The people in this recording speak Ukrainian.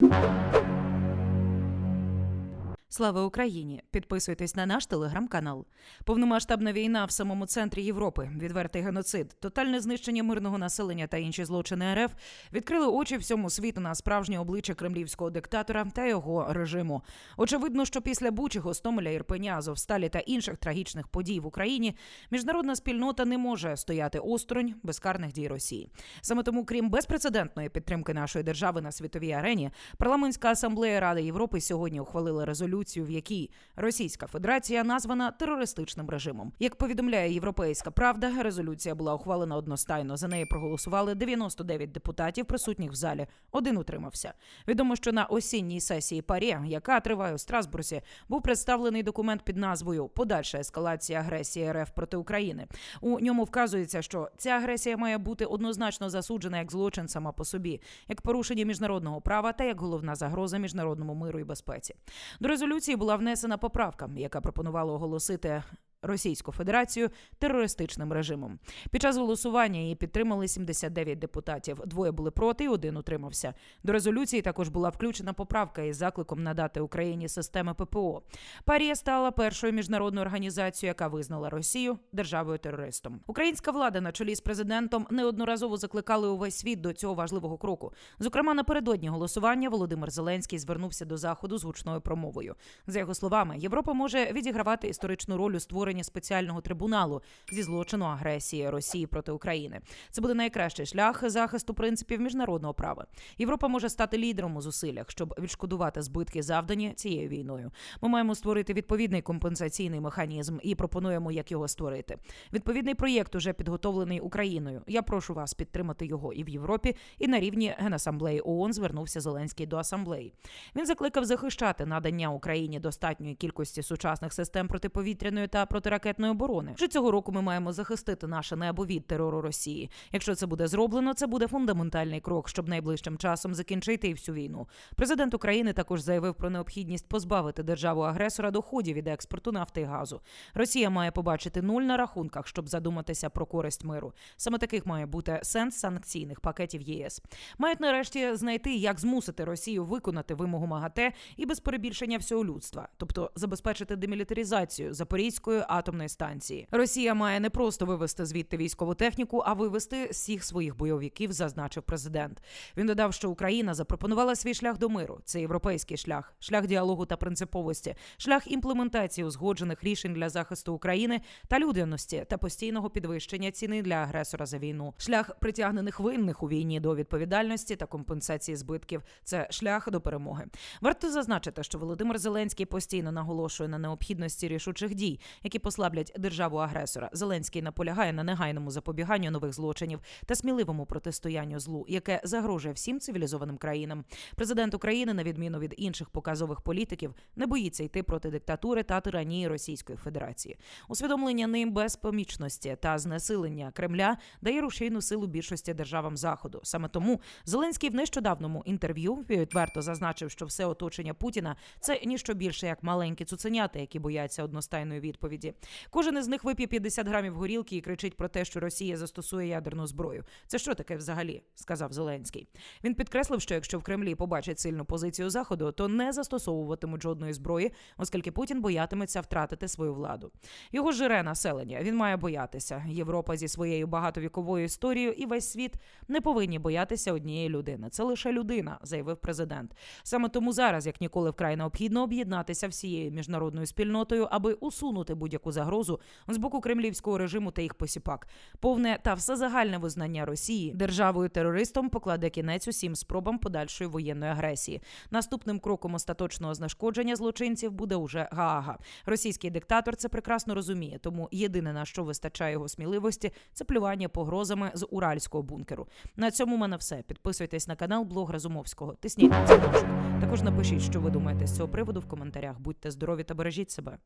you. Слава Україні! Підписуйтесь на наш телеграм-канал. Повномасштабна війна в самому центрі Європи, відвертий геноцид, тотальне знищення мирного населення та інші злочини РФ відкрили очі всьому світу на справжнє обличчя кремлівського диктатора та його режиму. Очевидно, що після Бучі, Гостомеля, Ірпеня, Азовсталі та інших трагічних подій в Україні міжнародна спільнота не може стояти осторонь безкарних дій Росії. Саме тому, крім безпрецедентної підтримки нашої держави на світовій арені, парламентська асамблея Ради Європи сьогодні ухвалила резолюцію, в якій Російська Федерація названа терористичним режимом. Як повідомляє Європейська Правда, резолюція була ухвалена одностайно. За неї проголосували 99 депутатів, присутніх в залі. Один утримався. Відомо, що на осінній сесії ПАРЄ, яка триває у Страсбурзі, був представлений документ під назвою Подальша ескалація агресії РФ проти України. У ньому вказується, що ця агресія має бути однозначно засуджена як злочин сама по собі, як порушення міжнародного права та як головна загроза міжнародному миру і безпеці. До резолюції була внесена поправка, яка пропонувала оголосити. Російську Федерацію терористичним режимом під час голосування її підтримали 79 депутатів. Двоє були проти, один утримався. До резолюції також була включена поправка із закликом надати Україні системи ППО. Парія стала першою міжнародною організацією, яка визнала Росію державою терористом. Українська влада на чолі з президентом неодноразово закликали увесь світ до цього важливого кроку. Зокрема, напередодні голосування Володимир Зеленський звернувся до заходу з гучною промовою. За його словами, Європа може відігравати історичну роль у створенні спеціального трибуналу зі злочину агресії Росії проти України. Це буде найкращий шлях захисту принципів міжнародного права. Європа може стати лідером у зусиллях, щоб відшкодувати збитки, завдані цією війною. Ми маємо створити відповідний компенсаційний механізм і пропонуємо, як його створити. Відповідний проєкт уже підготовлений Україною. Я прошу вас підтримати його і в Європі, і на рівні Генасамблеї ООН звернувся Зеленський до асамблеї. Він закликав захищати надання Україні достатньої кількості сучасних систем протиповітряної та протиракетної оборони. Вже цього року ми маємо захистити наше небо від терору Росії. Якщо це буде зроблено, це буде фундаментальний крок, щоб найближчим часом закінчити всю війну. Президент України також заявив про необхідність позбавити державу агресора доходів від експорту нафти і газу. Росія має побачити нуль на рахунках, щоб задуматися про користь миру. Саме таких має бути сенс санкційних пакетів єС. Мають нарешті знайти, як змусити Росію виконати вимогу МАГАТЕ і без перебільшення всього людства, тобто забезпечити демілітаризацію Запорізької атомної станції. Росія має не просто вивести звідти військову техніку, а вивести всіх своїх бойовиків, зазначив президент. Він додав, що Україна запропонувала свій шлях до миру. Це європейський шлях, шлях діалогу та принциповості, шлях імплементації узгоджених рішень для захисту України та людяності та постійного підвищення ціни для агресора за війну, шлях притягнених винних у війні до відповідальності та компенсації збитків. Це шлях до перемоги. Варто зазначити, що Володимир Зеленський постійно наголошує на необхідності рішучих дій, які послаблять державу агресора. Зеленський наполягає на негайному запобіганню нових злочинів та сміливому протистоянню злу, яке загрожує всім цивілізованим країнам. Президент України, на відміну від інших показових політиків, не боїться йти проти диктатури та тиранії Російської Федерації. Усвідомлення ним безпомічності та знесилення Кремля дає рушійну силу більшості державам заходу. Саме тому Зеленський в нещодавному інтерв'ю відверто зазначив, що все оточення Путіна це ніщо більше як маленькі цуценята, які бояться одностайної відповіді. Кожен із них вип'є 50 грамів горілки і кричить про те, що Росія застосує ядерну зброю. Це що таке взагалі? сказав Зеленський. Він підкреслив, що якщо в Кремлі побачать сильну позицію заходу, то не застосовуватимуть жодної зброї, оскільки Путін боятиметься втратити свою владу. Його жире населення. Він має боятися. Європа зі своєю багатовіковою історією і весь світ не повинні боятися однієї людини. Це лише людина, заявив президент. Саме тому зараз, як ніколи, вкрай необхідно об'єднатися всією міжнародною спільнотою, аби усунути будь-яку загрозу з боку кремлівського режиму та їх посіпак. Повне та всезагальне визнання Росії державою терористом покладе кінець усім спробам подальшої воєнної агресії. Наступним кроком остаточного знешкодження злочинців буде уже Гаага. Російський диктатор це прекрасно розуміє, тому єдине на що вистачає його сміливості, це плювання погрозами з уральського бункеру. На цьому в мене все. Підписуйтесь на канал Блог Разумовського. Тисніть на дзвіночок. Також напишіть, що ви думаєте з цього приводу в коментарях. Будьте здорові та бережіть себе.